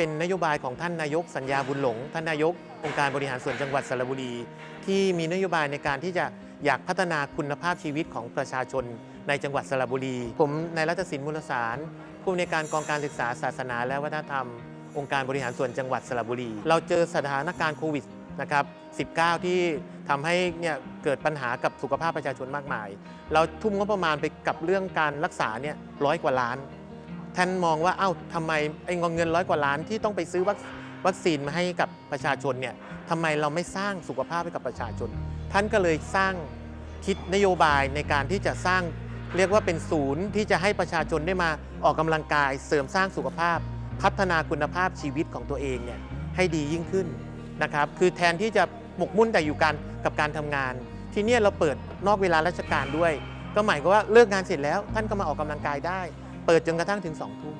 เป็นนโยบายของท่านนายกสัญญาบุญหลง ท่านนายกองค์การบริหารส่วนจังหวัดสระบุรี ที่มีนโยบายในการที่จะอยากพัฒนาคุณภาพชีวิตของประชาชนในจังหวัดสระบุรี ผมนายรัตศินมูลสาร ผู้อำนการกองการศึกษาศาสนาและวัฒนธรรม องค์การบริหารส่วนจังหวัดสระบุรี เราเจอสถานการณ์โควิดนะครับ 19 ที่ทำให้เนี่ยเกิดปัญหากับสุขภาพประชาชนมากมาย เราทุ่มงบประมาณไปกับเรื่องการรักษาเนี่ยร้อยกว่าล้าน ท่านมองว่าเอ้าทำไมไอ้เงินร้อยกว่าล้านที่ต้องไปซื้อวัควคซีนมาให้กับประชาชนเนี่ยทำไมเราไม่สร้างสุขภาพให้กับประชาชน ท่านก็เลยสร้างคิดนโยบายในการที่จะสร้างเรียกว่าเป็นศูนย์ที่จะให้ประชาชนได้มาออกกำลังกายเสริมสร้างสุขภาพ พัฒนาคุณภาพชีวิตของตัวเองเนี่ยให้ดียิ่งขึ้นนะครับคือแทนที่จะหมกมุ่นแต่อยู่กันกับการทำงาน ทีเนี้ยเราเปิดนอกเวลาราชการด้วย ก็หมายความว่าเลิกงานเสร็จแล้ว ท่านก็มาออกกำลังกายได้ เปิดจนกระทั่งถึง2องทุ่ม